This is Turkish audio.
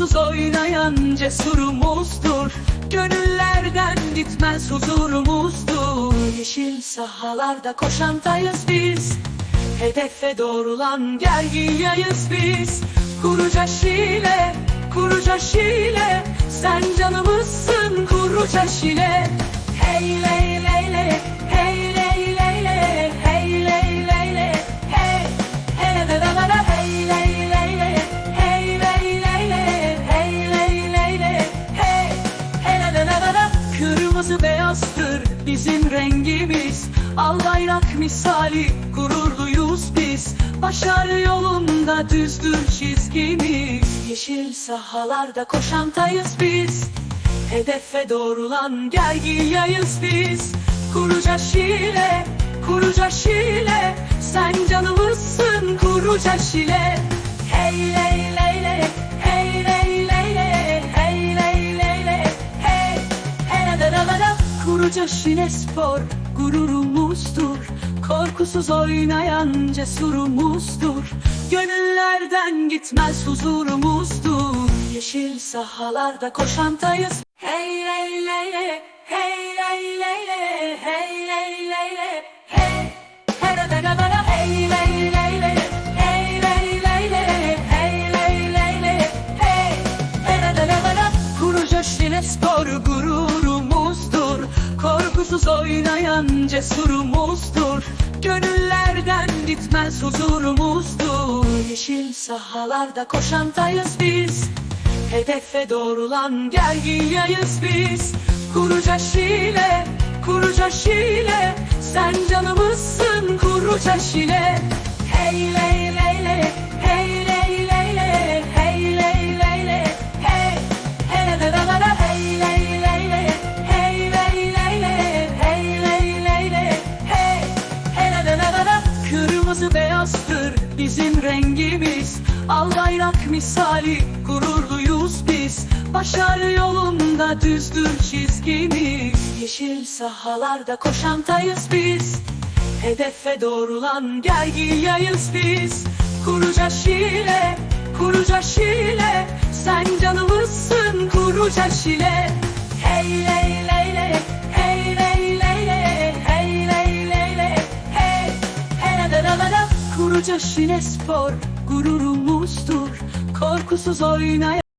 Korkusuz oynayan cesurumuzdur. Gönüllerden gitmez huzurumuzdur. Yeşil sahalarda koşantayız biz. Hedefe doğrulan gergiyayız biz. Kuruca Şile, kuruca Şile Sen canımızsın kuruca Şile Hey ley, Kırmızı beyazdır bizim rengimiz. Al bayrak misali gururluyuz biz. Başarı yolunda düzdür çizgimiz. Yeşil sahalarda koşantayız biz. Hedefe doğrulan gergiyayız biz. Kuruca Şile, kuruca Şile. Sen canımızsın kuruca Şile. Hey ley la Kuruca Şile spor gururumuzdur Korkusuz oynayan cesurumuzdur Gönüllerden gitmez huzurumuzdur Yeşil sahalarda koşantayız Hey ley ley ley Hey ley ley ley Hey ley ley ley Hey Hey la la la la Hey ley ley ley Hey ley ley ley Hey ley ley ley Hey Hey la la la la Kuruca Şile spor gururumuzdur Korkusuz oynayan cesurumuzdur. Gönüllerden gitmez huzurumuzdur. Yeşil sahalarda koşantayız biz. Hedefe doğrulan gergiyayız biz. Kuruca Şile, kuruca Şile Sen canımızsın kuruca Şile Hey ley ley ley, bizim rengimiz. Al bayrak misali gururluyuz biz. Başarı yolunda düzdür çizgimiz. Yeşil sahalarda koşantayız biz. Hedefe doğrulan gergiyayız biz. Kuruca Şile, kuruca Şile. Sen canımızsın kuruca Şile Kuruca Şile spor gururumuzdur. Korkusuz oynayan